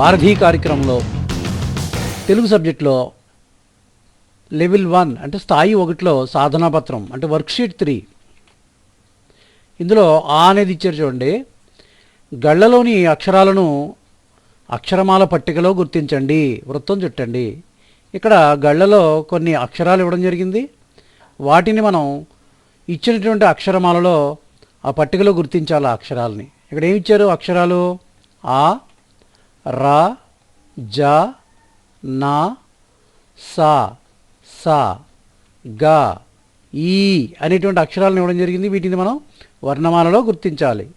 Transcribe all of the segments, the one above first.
వారధి కార్యక్రమంలో తెలుగు సబ్జెక్టులో లెవెల్ వన్ అంటే స్థాయి ఒకటిలో సాధనా పత్రం అంటే వర్క్షీట్ త్రీ. ఇందులో ఆ అనేది ఇచ్చారు చూడండి. గళ్ళలోని అక్షరాలను అక్షరమాల పట్టికలో గుర్తించండి వృత్తం చుట్టండి. ఇక్కడ గళ్ళలో కొన్ని అక్షరాలు ఇవ్వడం జరిగింది. వాటిని మనం ఇచ్చినటువంటి అక్షరమాలలో ఆ పట్టికలో గుర్తించాలి ఆ అక్షరాలని. ఇక్కడ ఏమి ఇచ్చారు అక్షరాలు? ఆ రా జ నా సా సా గా ఈ అనేటువంటి అక్షరాలను ఇవ్వడం జరిగింది. వీటిని మనం వర్ణమాలలో గుర్తించాలి.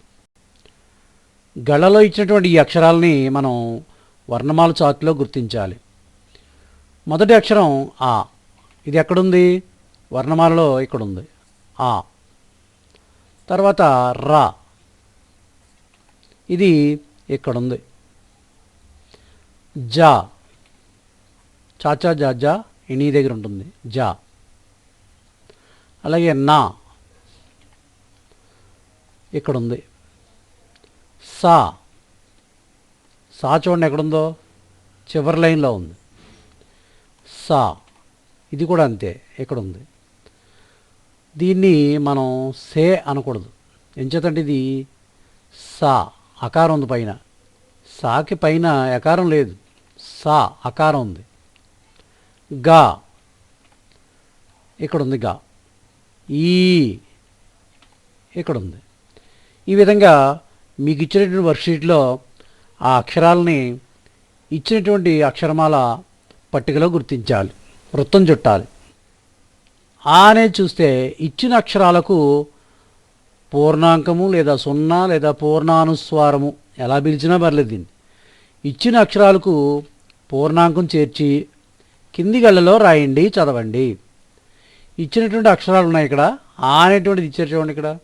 గళలో ఇచ్చినటువంటి ఈ అక్షరాలని మనం వర్ణమాల చాకులో గుర్తించాలి. మొదటి అక్షరం ఆ. ఇది ఎక్కడుంది? వర్ణమాలలో ఇక్కడ ఉంది ఆ. తర్వాత రా. ఇది ఇక్కడుంది. జా. చాచా జా జా ఇనీ దగ్గర ఉంటుంది. జా. అలాగే నా. ఇక్కడ ఉంది. సా. సా చూడండి ఎక్కడుందో? చివరి లైన్లో ఉంది. సా. ఇది కూడా అంతే ఇక్కడ ఉంది. దీన్ని మనం సే అనకూడదు. ఎంచేతంటే ఇది సా. అకారం ఉంది పైన. సాకి పైన ఎకారం లేదు. సా అకారం ఉంది. గా ఇక్కడ ఉంది గా. ఈ ఇక్కడ ఉంది ఈ విధంగా మీకు ఇచ్చినటువంటి వర్క్షీట్లో ఆ అక్షరాలని ఇచ్చినటువంటి అక్షరమాల పట్టికలో గుర్తించాలి. వృత్తం చుట్టాలి. ఆ అనేది చూస్తే ఇచ్చిన అక్షరాలకు పూర్ణాంకము లేదా సున్నా లేదా పూర్ణానుస్వారము. ఎలా పిలిచినా పర్లేదు దీన్ని. ఇచ్చిన అక్షరాలకు పూర్ణాంకం చేర్చి కింది గళ్ళలో రాయండి చదవండి. ఇచ్చినటువంటి అక్షరాలు ఉన్నాయి ఇక్కడ. ఆ అనేటువంటిది ఇచ్చారు చూడండి ఇక్కడ.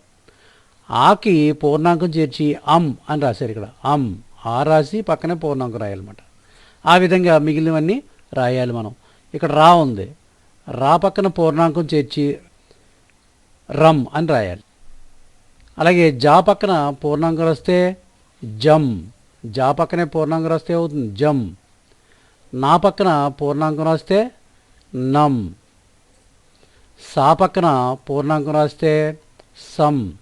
ఆకి పూర్ణాంకం చేర్చి అమ్ అని రాశారు ఇక్కడ. అమ్ ఆ రాసి పక్కనే పూర్ణాంకం రాయాలన్నమాట. ఆ విధంగా మిగిలినవన్నీ రాయాలి మనం. ఇక్కడ రా ఉంది. రా పక్కన పూర్ణాంకం చేర్చి రమ్ అని రాయాలి. అలాగే జా పక్కన పూర్ణాంకం రాస్తే జమ్ జా పక్కనే పూర్ణాంకం రాస్తే అవుతుంది జమ్ నా పక్కన పూర్ణాంకం రాస్తే నమ్ సా పక్కన పూర్ణాంకం రాస్తే సమ్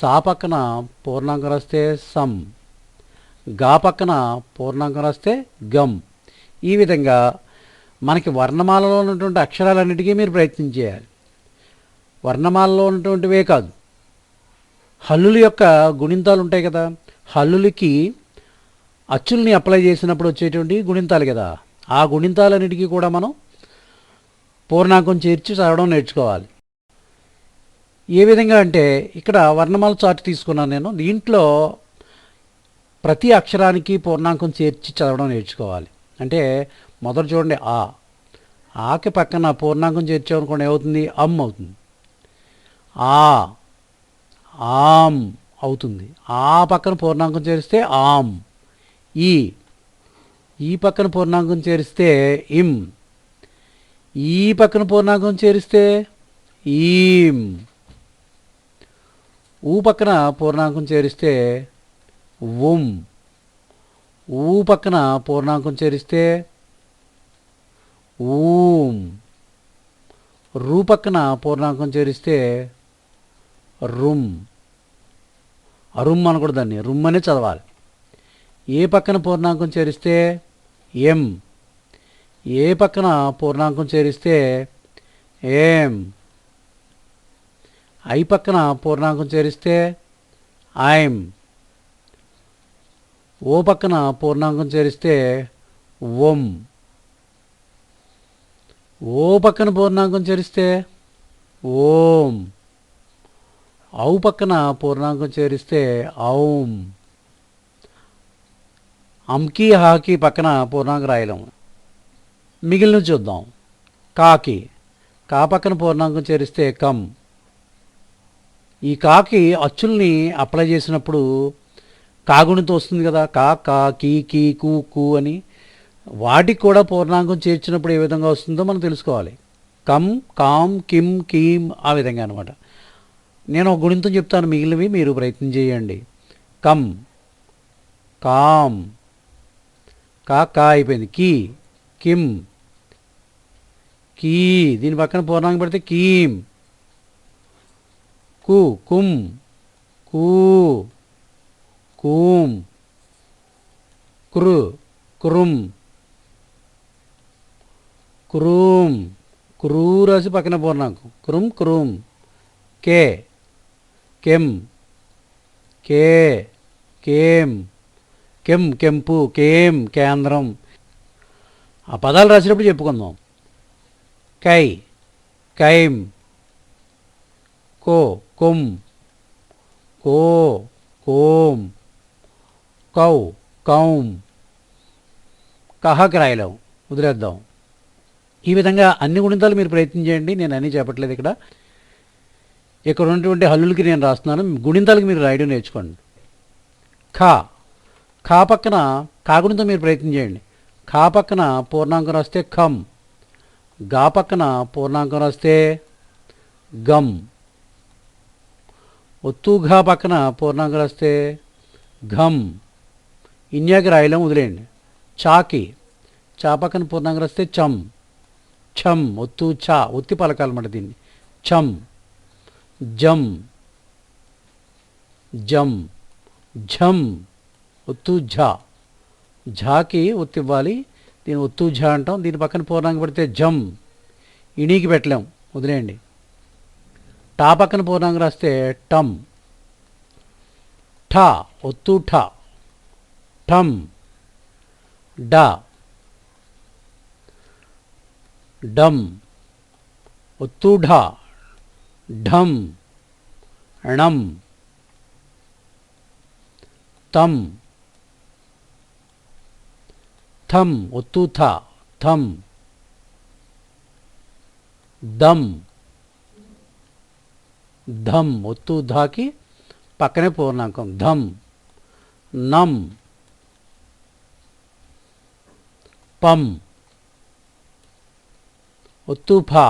సా పక్కన పూర్ణాంకం రాస్తే సమ్గా పక్కన పూర్ణాంకం రాస్తే గమ్ ఈ విధంగా మనకి వర్ణమాలలో ఉన్నటువంటి అక్షరాలన్నిటికీ మీరు ప్రయత్నం చేయాలి. వర్ణమాలలో ఉన్నటువంటివే కాదు. హల్లుల యొక్క గుణింతాలు ఉంటాయి కదా. హల్లులకి అచ్చుల్ని అప్లై చేసినప్పుడు వచ్చేటువంటి గుణింతాలు కదా. ఆ గుణింతాలన్నిటికీ కూడా మనం పూర్ణాంకం చేర్చి చదవడం నేర్చుకోవాలి. ఏ విధంగా అంటే ఇక్కడ వర్ణమాల చార్ట్ తీసుకున్నాను నేను. దీంట్లో ప్రతి అక్షరానికి పూర్ణాంకం చేర్చి చదవడం నేర్చుకోవాలి. అంటే మొదట చూడండి ఆ. ఆకి పక్కన పూర్ణాంకం చేర్చామనుకోండి ఏమవుతుంది? అమ్ అవుతుంది. ఆ. ఆమ్ అవుతుంది. ఆ పక్కన పూర్ణాంకం చేరిస్తే ఆమ్. ఈ ఈ పక్కన పూర్ణాంకం చేరిస్తే ఇం. ఈ పక్కన పూర్ణాంకం చేరిస్తే ఈం. ఊ పక్కన పూర్ణాంకం చేరిస్తే ఉం. ఊ పక్కన పూర్ణాంకం చేరిస్తే ఊం. రూ పక్కన పూర్ణాంకం చేరిస్తే రుమ్ అరుమ్ అనకూడదు దాన్ని రుమ్ అనే చదవాలి. ఏ పక్కన పూర్ణాంకం చేరిస్తే ఎం. ఏ పక్కన పూర్ణాంకం చేరిస్తే ఏం. ఐ పక్కన పూర్ణాంకం చేరిస్తే ఐం. ఓ పక్కన పూర్ణాంకం చేరిస్తే ఓం ఓ పక్కన పూర్ణాంకం చేరిస్తే ఓం. ఔ పక్కన పూర్ణాంకం చేరిస్తే ఔం. అంకీ హాకీ పక్కన పూర్ణాంక రాయలేము మిగిలిన చూద్దాం. కాకి. కా పక్కన పూర్ణాంకం చేరిస్తే కమ్. ఈ కాకి అచ్చుల్ని అప్లై చేసినప్పుడు కాగుణితో వస్తుంది కదా. కా కా కీ కీ కూ కూ అని. వాటికి కూడా పూర్ణాంకం చేర్చినప్పుడు ఏ విధంగా వస్తుందో మనం తెలుసుకోవాలి. కమ్ కామ్ కిమ్ కీమ్ ఆ విధంగా అనమాట నేను ఒక గుణితం చెప్తాను. మిగిలినవి మీరు ప్రయత్నం చేయండి. కమ్. కామ్. కా కా అయిపోయింది కీ కిమ్ కీ దీని పక్కన పూర్ణాంగం పెడితే కీం కు కుమ్ కూ కూం కురు కురుం కురూం కురూ రాసి పక్కన పూర్ణాంకం కురుం కురూం కే కెం కే కేం కెం కెంపు కేం కేంద్రం. ఆ పదాలు రాసినప్పుడు చెప్పుకుందాం. కై కైం కో కుం కో కోం కౌ కౌం కహకి రాయలేం వదిలేద్దాం. ఈ విధంగా అన్ని గుణితాలు మీరు ప్రయత్నం చేయండి నేను అన్నీ చెప్పట్లేదు ఇక్కడ. ఇక్కడ ఉన్నటువంటి హల్లులకి నేను రాస్తున్నాను గుణింతాలకి మీరు రాయడం నేర్చుకోండి. ఖా ఖా పక్కన కాగుణితో మీరు ప్రయత్నం చేయండి. ఖా పక్కన పూర్ణాంకం రాస్తే ఖం. గా పక్కన పూర్ణాంకం రాస్తే గమ్ ఒత్తు ఘా పక్కన పూర్ణాంకం రాస్తే ఘమ్ ఇన్యాకి రాయలేం వదిలేయండి. చాకి. చా పక్కన పూర్ణాంకం రాస్తే చం. ఛం. ఒత్తు చా ఒత్తి పలకాలన్నమాట దీన్ని. ఛం. జం. జం. ఝం. ఒత్తు ఝా. ఝాకి ఒత్తి ఇవ్వాలి. దీని ఒత్తు ఝా అంటాం. దీని పక్కన పూర్ణాంగం పెడితే జమ్ ఇణీకి పెట్టలేం. వదిలేయండి. టా పక్కన పూర్ణాంగం రాస్తే టమ్ ఠా ఒత్తు ఠా. ఠమ్ డా. డమ్ ఒత్తు ఢా. ఢమ్ ణం. తమ్ థం ఒత్తు థ థం దమ్ ధమ్ ఒత్తు ధాకి పక్కనే పూర్ణాంకం ధమ్ నం పం ఒత్తు ఫా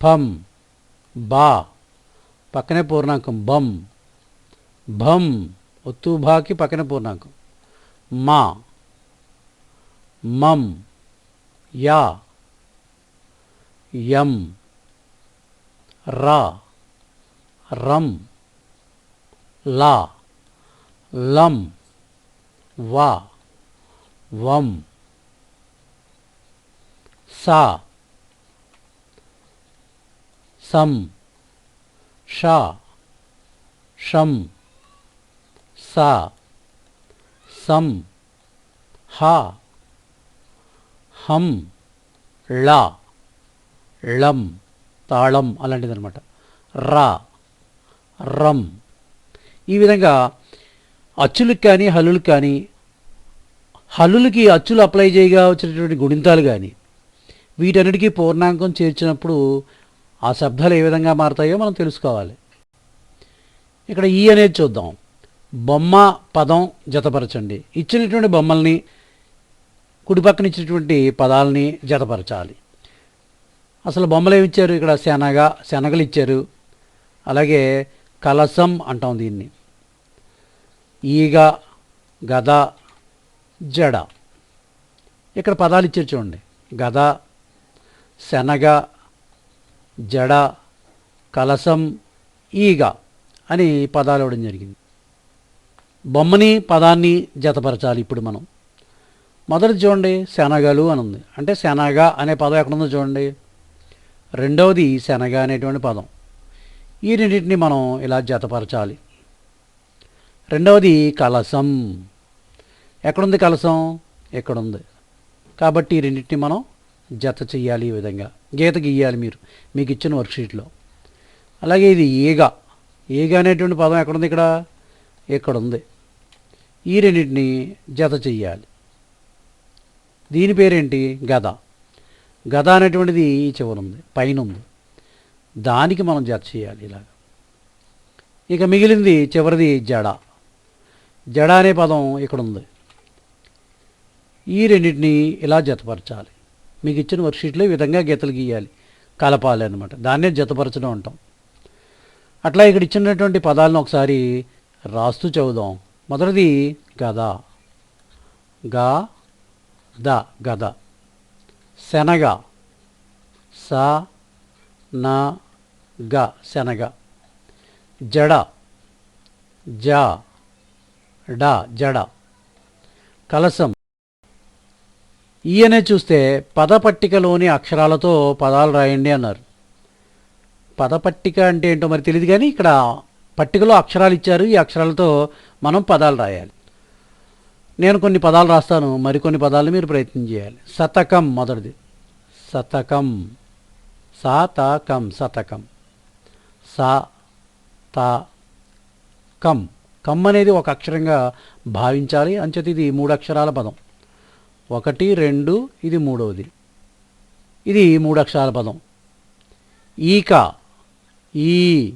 ఫం బా పక్కనే పూర్ణాంకం బం భం ఒత్తు భాకి పక్కనే పూర్ణాంకం మా మం యా యం రా రం లా లం వా వం సా సం షా షం సా సం హా హం ళ ళం తాళం అలాంటిది అనమాట రా రం. ఈ విధంగా అచ్చులకు కానీ హల్లులకు కానీ హల్లులకి అచ్చులు అప్లై చేయగా వచ్చినటువంటి గుణింతాలు కానీ వీటన్నిటికీ పూర్ణాంకం చేర్చినప్పుడు ఆ శబ్దాలు ఏ విధంగా మారతాయో మనం తెలుసుకోవాలి. ఇక్కడ ఈ అనేది చూద్దాం. బొమ్మ పదం జతపరచండి. ఇచ్చినటువంటి బొమ్మల్ని కుడి పక్కన ఇచ్చినటువంటి పదాలని జతపరచాలి. అసలు బొమ్మలు ఏమి ఇచ్చారు ఇక్కడ? శనగ శనగలు ఇచ్చారు. అలాగే కలసం అంటాం దీన్ని. ఈగ గద జడ. ఇక్కడ పదాలు ఇచ్చారు చూడండి. గద శనగ జడ కలసం ఈగ అని పదాలు ఇవ్వడం జరిగింది. బొమ్మని పదాన్ని జతపరచాలి ఇప్పుడు మనం. మొదటి చూడండి శనగలు అని ఉంది అంటే శనగ అనే పదం ఎక్కడుందో చూడండి. రెండవది శనగ అనేటువంటి పదం. ఈ రెండింటిని మనం ఇలా జతపరచాలి. రెండవది కలసం. ఎక్కడుంది కలసం? ఎక్కడుంది కాబట్టి ఈ రెండింటిని మనం జత చెయ్యాలి ఈ విధంగా. గీత గీయాలి మీరు. మీకు ఇచ్చిన వర్క్షీట్లో. అలాగే ఇది ఈగ. ఈగ అనేటువంటి పదం ఎక్కడుంది ఇక్కడ? ఇక్కడ ఉంది ఈ రెండింటిని జత చెయ్యాలి. దీని పేరేంటి? గద. గద అనేటువంటిది ఈ చివరుంది పైన ఉంది. దానికి మనం జత చేయాలి ఇలాగ. ఇక మిగిలింది చివరిది జడ. జడ అనే పదం ఇక్కడ ఉంది. ఈ రెండింటిని ఇలా జతపరచాలి. మీకు ఇచ్చిన వర్క్షీట్లో ఈ విధంగా గీతలు గీయాలి. కలపాలి అనమాట దాన్నే జతపరచడం అంటాం. అట్లా ఇక్కడ ఇచ్చినటువంటి పదాలను ఒకసారి రాస్తూ చదువుదాం. మొదటిది గద. గా ద గద. శనగ. స న గ శనగ. జడ. జ డ జడ. కలసం ఈయనే చూస్తే పదపట్టికలోని అక్షరాలతో పదాలు రాయండి అన్నారు. పదపట్టిక అంటే ఏంటో మరి తెలియదు కానీ ఇక్కడ పట్టికలో అక్షరాలు ఇచ్చారు. ఈ అక్షరాలతో మనం పదాలు రాయాలి. నేను కొన్ని పదాలు రాస్తాను మరికొన్ని పదాలు మీరు ప్రయత్నం చేయాలి. శతకం మొదటిది. శతకం. సాతకం శతకం. సా తా కం కమ్ అనేది ఒక అక్షరంగా భావించాలి అంచేత ఇది మూడు అక్షరాల పదం. ఒకటి రెండు ఇది మూడవది. ఇది మూడు అక్షరాల పదం. ఈక. ఈ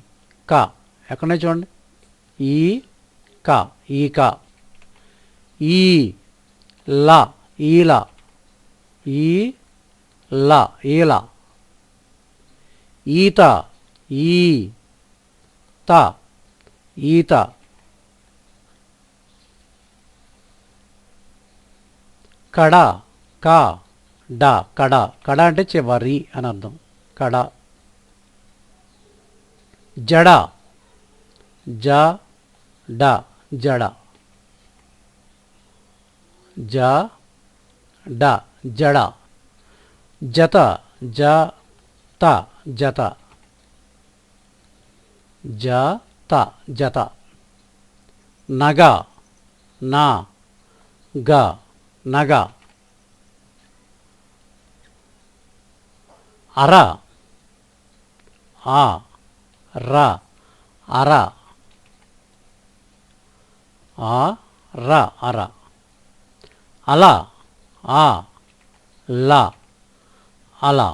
క ఎక్కడనే చూడండి? ఈ క ఈక. ఈ ల ఈల ఈ ల ఈల ఈత ఈ త ఈత. కడ క డ కడ. కడ అంటే చివరి అని అర్థం. కడ. జడ జ డ జడ. జ డ జడ జత జ త జత జ త జత నగ నా గ నగ అర ఆ ర అర ఆ ర అర అలా ఆ ల అలా.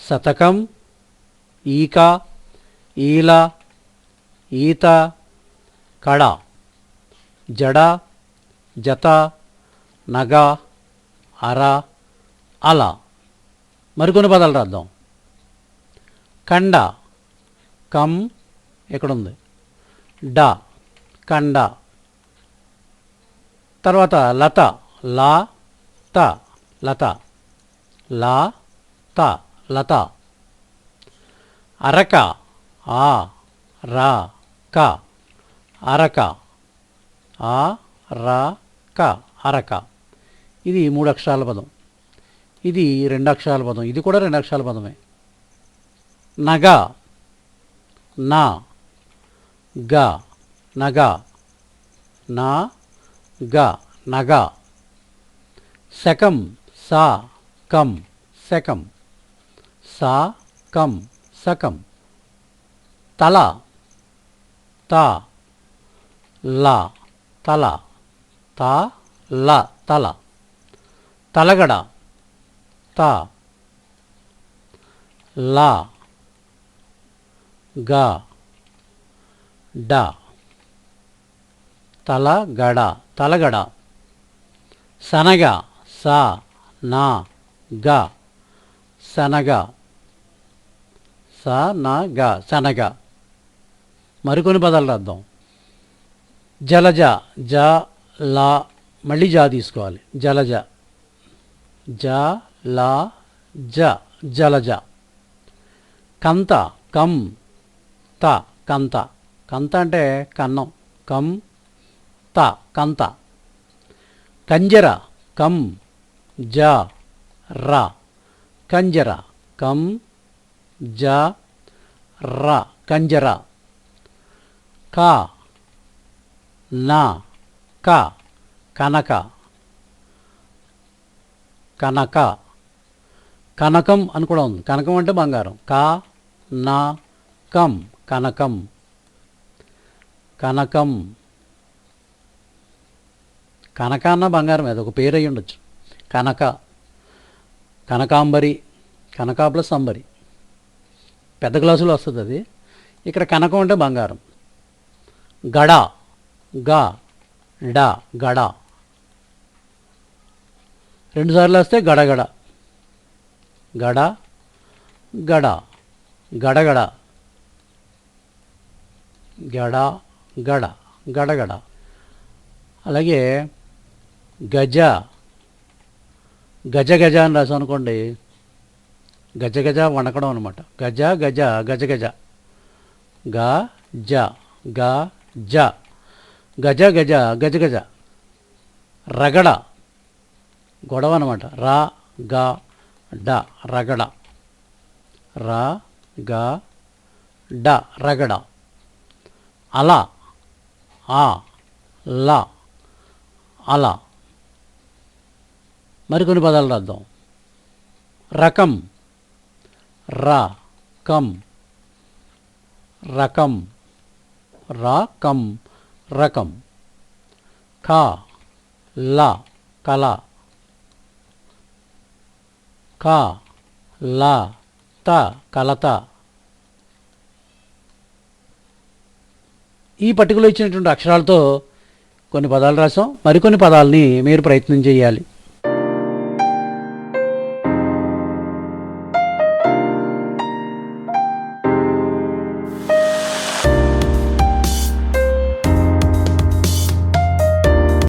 శతకం ఈక ఈల ఈత కడ జడ జత నగ అర అల. మరికొన్ని పదాలు రాద్దాం. కండ కం ఎక్కడుంది? డ కండ. తర్వాత లత లా త లత. లా త లత. అరక ఆ రా క. అరక. ఆ రా క అరక. ఇది మూడు అక్షరాల పదం. ఇది రెండు అక్షరాల పదం. ఇది కూడా రెండు అక్షరాల పదమే. నగ. నా. గ. నగ. నా. గ నగ. శకం సా కం శకం. సా కం సకం తల త. ల తల. త ల తల. తలగడ త. ల గ డ. తలగడ తలగడ. శనగ స నా గ. శనగ. స నా గ శనగ. మరికొన్ని పదాలు రాద్దాం. జలజ జ లా. మళ్ళీ జా తీసుకోవాలి. జలజ. జ లా జ జలజ. కంత కం. త కంత. కంత అంటే కన్నం. కం త కంత. కంజర కం జ ర. కంజర కం జ ర. కంజర. క న క. కనక. కనక. కనకం అని కూడా ఉంది. కనకం అంటే బంగారం. క నా కం. కనకం. కనకం. కనక అన్న బంగారం అది ఒక పేరు అయి ఉండొచ్చు. కనక. కనకాంబరి కనకా ప్లస్ అంబరి పెద్ద గ్లాసులో వస్తుంది అది. ఇక్కడ కనకం అంటే బంగారం. గడ. గ. డ. గడ. రెండుసార్లు వస్తే గడగడ గడ. గడ. గడగడ గడ గడ. గడగడ అలాగే గజ. గజ గజ అని రాసాం అనుకోండి గజ గజ వణకడం అనమాట గజ గజ గజ గజ. గ జ గ జ. గజ గజ గజ గజ. రగడ. గొడవ అనమాట రా గ డ రగడ. రా గ డ రగడ. అలా ఆ లా అలా. మరికొన్ని పదాలు రాద్దాం. రకం. రా కం. రకం. రా కం. రకం. ఖ లా కళ. ఖ లా త కలత. ఈ పట్టికలో ఇచ్చినటువంటి అక్షరాలతో కొన్ని పదాలు రాసాం. మరికొన్ని పదాలని మీరు ప్రయత్నం చేయాలి.